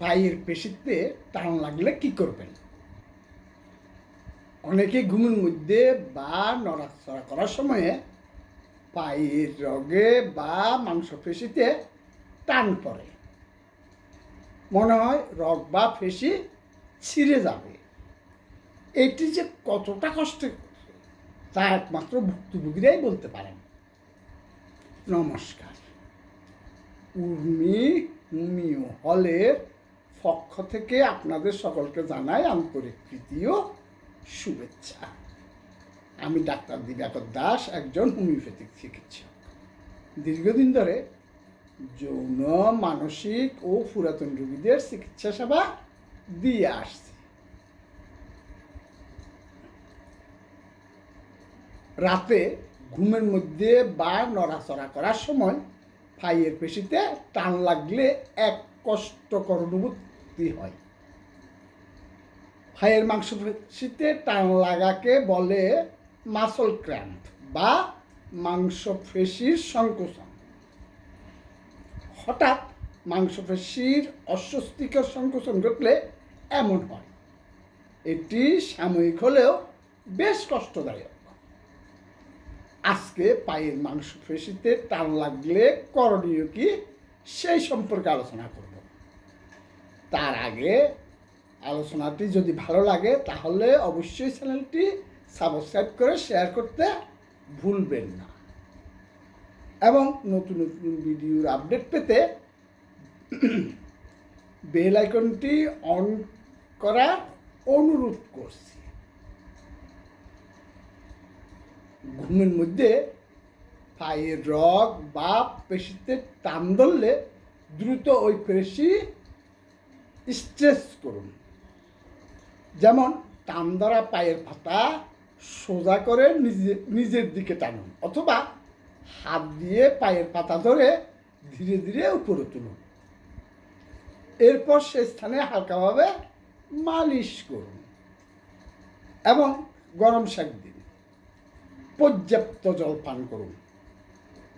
পায়ের পেশিতে টান লাগলে কি করবেন? অনেকে ঘুমের মধ্যে বা নড়াচড়া করার সময়ে পায়ের রগে বা মাংসপেশিতে টান পড়ে। মনে হয় রগ বা পেশি ছিঁড়ে যাবে। এটি যে কতটা কষ্ট তা একমাত্র ভুক্তভোগীরাই বলতে পারেন। নমস্কার। উর্মি হোমিও হলের পক্ষ থেকে আপনাদের সকলকে জানাই আন্তরিক প্রীতি ও শুভেচ্ছা। আমি ডাক্তার দিবাকর দাস, একজন হোমিওপ্যাথিক চিকিৎসক। দীর্ঘদিন ধরে যৌন, মানসিক ও পুরাতন রোগীদের চিকিৎসা সেবা দিয়ে আসছি। রাতে ঘুমের মধ্যে বা নড়াচড়া করার সময় ফাইয়ের পেশিতে টান লাগলে এক কষ্টকর অনুভূতি হয়। ফাইয়ের মাংসপেশিতে টান লাগাকে বলে মাসল ক্র্যাম্প বা মাংসপেশির সংকোচন। হঠাৎ মাংসপেশির অস্বস্তিকর সংকোচন ঘটলে এমন হয়। এটি সাময়িক হলেও বেশ কষ্টদায়ক। আজকে পায়ের মাংসপেশিতে টান লাগলে করণীয় কি সেই সম্পর্কে আলোচনা করব। তার আগে আলোচনাটি যদি ভালো লাগে, তাহলে অবশ্যই চ্যানেলটি সাবস্ক্রাইব করে শেয়ার করতে ভুলবেন না। এবং নতুন নতুন ভিডিওর আপডেট পেতে বেল আইকনটি অন করার অনুরোধ করছি। ঘুমের মধ্যে পায়ের রগ বা পেশিতে টান ধরলে দ্রুত ওই পেশি স্ট্রেস করুন। যেমন টান দ্বারা পায়ের পাতা সোজা করে নিজে, নিজের দিকে টানুন অথবা হাত দিয়ে পায়ের পাতা ধরে ধীরে ধীরে উপরে তুলুন। এরপর সে স্থানে হালকাভাবে মালিশ করুন এবং গরম শাক দিন। পর্যাপ্ত জল পান করুন।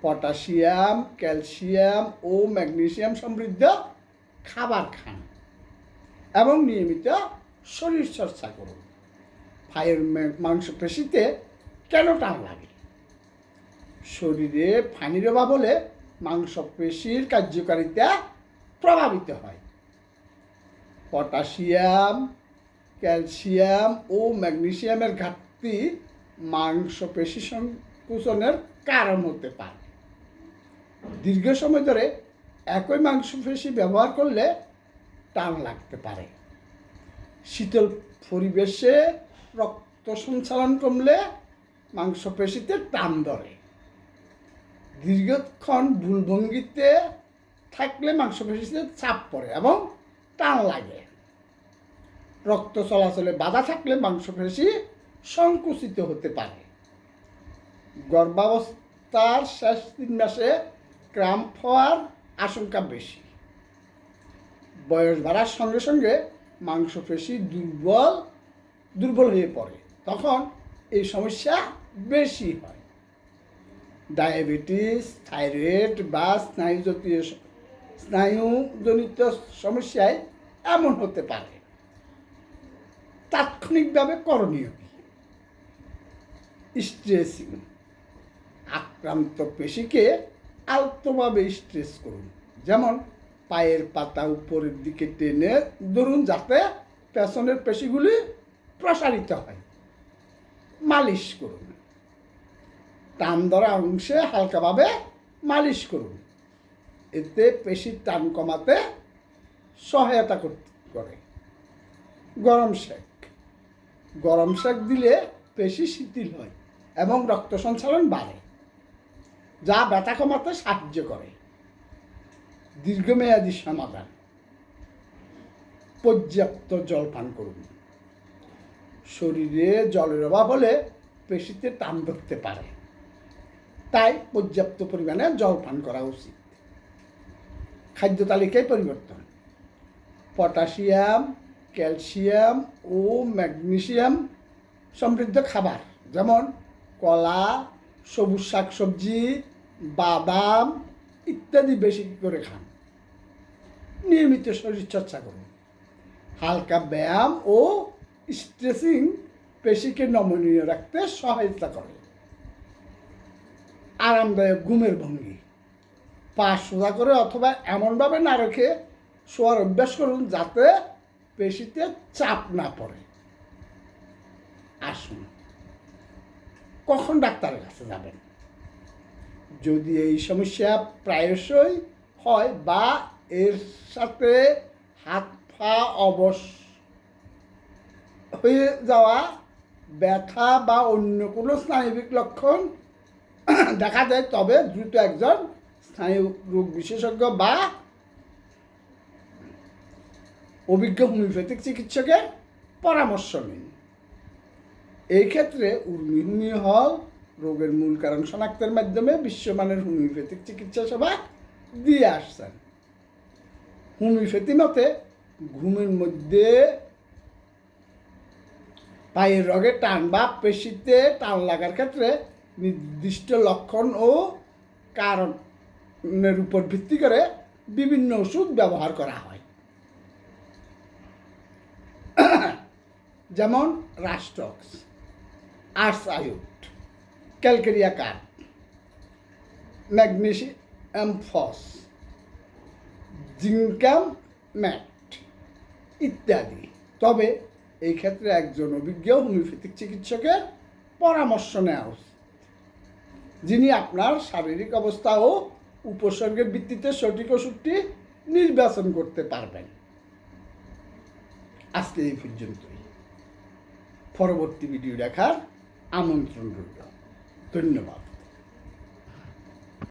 পটাশিয়াম, ক্যালসিয়াম ও ম্যাগনেসিয়াম সমৃদ্ধ খাবার খান। এবং নিয়মিত শরীর চর্চা করুন। ফায়ের মাংসপেশিতে কেন টান লাগে? শরীরে পানির অভাব হলে মাংসপেশির কার্যকারিতা প্রভাবিত হয়। পটাশিয়াম, ক্যালসিয়াম ও ম্যাগনেসিয়ামের ঘাটতি মাংসপেশি সংকুচনের কারণ হতে পারে। দীর্ঘ সময় ধরে একই মাংসপেশি ব্যবহার করলে টান লাগতে পারে। শীতল পরিবেশে রক্ত সঞ্চালন কমলে মাংসপেশিতে টান ধরে। দীর্ঘক্ষণ ভুলভঙ্গিতে থাকলে মাংসপেশিতে চাপ পড়ে এবং টান লাগে। রক্ত চলাচলে বাধা থাকলে মাংসপেশি সংকুচিত হতে পারে। গর্ভাবস্থার শেষ তিন মাসে ক্রাম্প হওয়ার আশঙ্কা বেশি। বয়স বাড়ার সঙ্গে সঙ্গে মাংসপেশি দুর্বল দুর্বল হয়ে পড়ে। তখন এই সমস্যা বেশি হয়। ডায়াবেটিস, থাইরয়েড বা স্নায়ুজাতীয় স্নায়ুজনিত সমস্যায় এমন হতে পারে। তাৎক্ষণিকভাবে করণীয় কি? স্ট্রেসিং। আক্রান্ত পেশিকে আলতোভাবে স্ট্রেস করুন। যেমন পায়ের পাতা উপরের দিকে টেনে ধরুন যাতে পেছনের পেশিগুলি প্রসারিত হয়। মালিশ করুন। টান ধরা অংশে হালকাভাবে মালিশ করুন। এতে পেশির টান কমাতে সহায়তা করে গরম শেক গরম শেক দিলে পেশি শিথিল হয় এবং রক্ত সঞ্চালন বাড়ে, যা ব্যথা কমাতে সাহায্য করে। দীর্ঘমেয়াদী সমাধান। পর্যাপ্ত জল পান করুন। শরীরে জলের অভাব হলে পেশিতে টান ধরতে পারে। তাই পর্যাপ্ত পরিমাণে জল পান করা উচিত। খাদ্য তালিকায় পরিবর্তন। পটাশিয়াম, ক্যালসিয়াম ও ম্যাগনেশিয়াম সমৃদ্ধ খাবার, যেমন কলা, সবুজ শাকসবজি, বাদাম ইত্যাদি বেশি করে খান। নিয়মিত শরীরচর্চা করুন। হালকা ব্যায়াম ও স্ট্রেচিং পেশিকে নমনীয় রাখতে সহায়তা করে। আরামদায়ক ঘুমের ভঙ্গি। পা সোজা করে অথবা এমনভাবে না রেখে শোয়ার অভ্যাস করুন যাতে পেশিতে চাপ না পড়ে। আসুন। কখন ডাক্তারের কাছে যাবেন? যদি এই সমস্যা প্রায়শই হয় বা এর সাথে হাত পা অবশ হয়ে যাওয়া, ব্যথা বা অন্য কোনো স্নায়বিক লক্ষণ দেখা যায় তবে দ্রুত একজন স্নায়ু রোগ বিশেষজ্ঞ বা অভিজ্ঞ হোমিওপ্যাথিক চিকিৎসকের পরামর্শ নিন। এই ক্ষেত্রে উর্মি হোমিও হল রোগের মূল কারণ শনাক্তের মাধ্যমে বিশ্বমানের হোমিওপ্যাথিক চিকিৎসা সেবা দিয়ে আসছেন। হোমিওপ্যাথি মতে ঘুমের মধ্যে পায়ের রগে টান বা পেশিতে টান লাগার ক্ষেত্রে নির্দিষ্ট লক্ষণ ও কারণের উপর ভিত্তি করে বিভিন্ন ওষুধ ব্যবহার করা হয়। যেমন রাস্টক্স আর্স আয়ুট ক্যালকেরিয়া কার্ড ম্যাগনেশিয়াম ফস জিঙ্কাম ম্যাট ইত্যাদি। তবে এই ক্ষেত্রে একজন অভিজ্ঞ হোমিওপ্যাথিক চিকিৎসকের পরামর্শ নেওয়া উচিত। যিনি আপনার শারীরিক অবস্থা ও উপসর্গের ভিত্তিতে সঠিক ওষুধটি নির্বাচন করতে পারবেন। আজকে এই পর্যন্তই। পরবর্তী ভিডিও দেখার আমন্ত্রণ রইল। 蹲着吧。